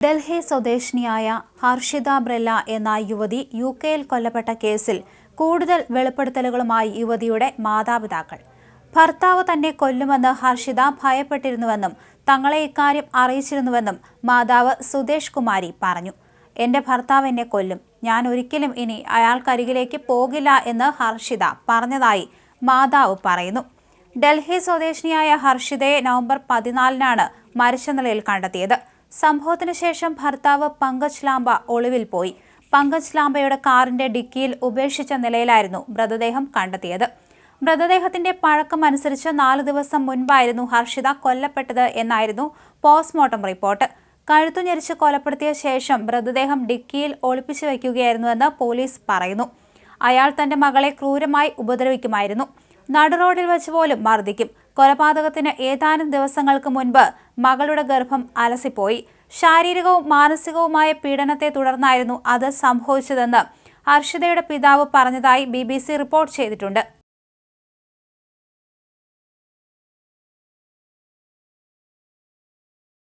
ഡൽഹി സ്വദേശിനിയായ ഹർഷിത ബ്രെല്ല എന്ന യുവതി യു കെയിൽ കൊല്ലപ്പെട്ട കേസിൽ കൂടുതൽ വെളിപ്പെടുത്തലുകളുമായി യുവതിയുടെ മാതാപിതാക്കൾ. ഭർത്താവ് തന്നെ കൊല്ലുമെന്ന് ഹർഷിത ഭയപ്പെട്ടിരുന്നുവെന്നും തങ്ങളെ ഇക്കാര്യം അറിയിച്ചിരുന്നുവെന്നും മാതാവ് സുദേഷ് കുമാരി പറഞ്ഞു. എന്റെ ഭർത്താവ് എന്നെ കൊല്ലും. ഞാൻ ഒരിക്കലും ഇനി അയാൾക്കരികിലേക്ക് പോകില്ല എന്ന് ഹർഷിത പറഞ്ഞതായി മാതാവ് പറയുന്നു. ഡൽഹി സ്വദേശിനിയായ ഹർഷിതയെ നവംബർ പതിനാലിനാണ് മരിച്ച നിലയിൽ കണ്ടെത്തിയത്. സംഭവത്തിന് ശേഷം ഭർത്താവ് പങ്കജ് ലാംബ ഒളിവിൽ പോയി. പങ്കജ് ലാംബയുടെ കാറിന്റെ ഡിക്കിയിൽ ഉപേക്ഷിച്ച നിലയിലായിരുന്നു മൃതദേഹം കണ്ടെത്തിയത്. മൃതദേഹത്തിന്റെ പഴക്കം അനുസരിച്ച് നാല് ദിവസം മുൻപായിരുന്നു ഹർഷിത കൊല്ലപ്പെട്ടത് എന്നായിരുന്നു പോസ്റ്റ്മോർട്ടം റിപ്പോർട്ട്. കഴുത്തു ഞെരിച്ച് കൊലപ്പെടുത്തിയ ശേഷം മൃതദേഹം ഡിക്കിയിൽ ഒളിപ്പിച്ചു വയ്ക്കുകയായിരുന്നുവെന്ന് പോലീസ് പറയുന്നു. അയാൾ തന്റെ മകളെ ക്രൂരമായി ഉപദ്രവിക്കുമായിരുന്നു. നടുറോഡിൽ വെച്ച് പോലും മർദ്ദിക്കും. കൊലപാതകത്തിന് ഏതാനും ദിവസങ്ങൾക്ക് മുൻപ് മകളുടെ ഗർഭം അലസിപ്പോയി. ശാരീരികവും മാനസികവുമായ പീഡനത്തെ തുടർന്നായിരുന്നു അത് സംഭവിച്ചതെന്ന് ഹർഷിതയുടെ പിതാവ് പറഞ്ഞതായി ബി റിപ്പോർട്ട് ചെയ്തിട്ടുണ്ട്.